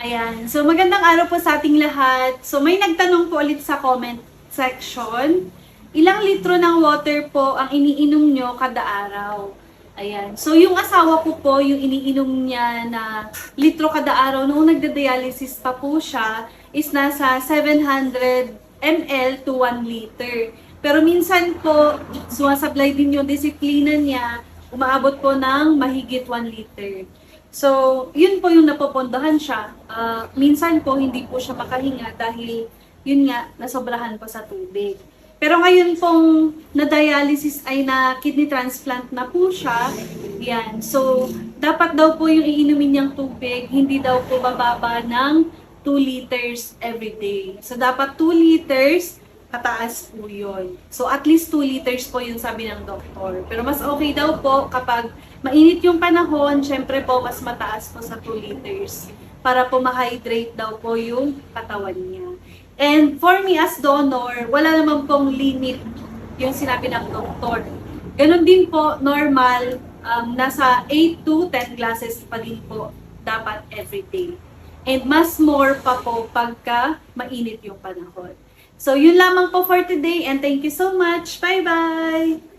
Ayan. So, magandang araw po sa ating lahat. So, may nagtanong po ulit sa comment section. Ilang litro ng water po ang iniinom nyo kada araw? Ayan. So, yung asawa ko po, yung iniinom niya na litro kada araw, noong nagda-dialysis pa po siya, is nasa 700 ml to 1 liter. Pero minsan po, sumasablay din yung disiplina niya, umaabot po ng mahigit 1 liter. So, yun po yung napopondahan siya. Ah, minsan po, hindi po siya makahinga dahil, yun nga, nasobrahan po sa tubig. Pero ngayon pong na-dialysis ay na kidney transplant na po siya. Yan. So, dapat daw po yung iinumin niyang tubig, hindi daw po bababa ng 2 liters every day. So, dapat 2 liters pataas po yun. So, at least 2 liters po yun sabi ng doktor. Pero mas okay daw po kapag mainit yung panahon, syempre po mas mataas po sa 2 liters para po ma-hydrate daw po yung katawan niya. And for me as donor, wala naman pong limit yung sinabi ng doktor. Ganon din po, normal, um, nasa 8 to 10 glasses pa din po dapat every day. And mas more pa po pagka mainit yung panahon. So, yun lamang po for today and thank you so much. Bye-bye!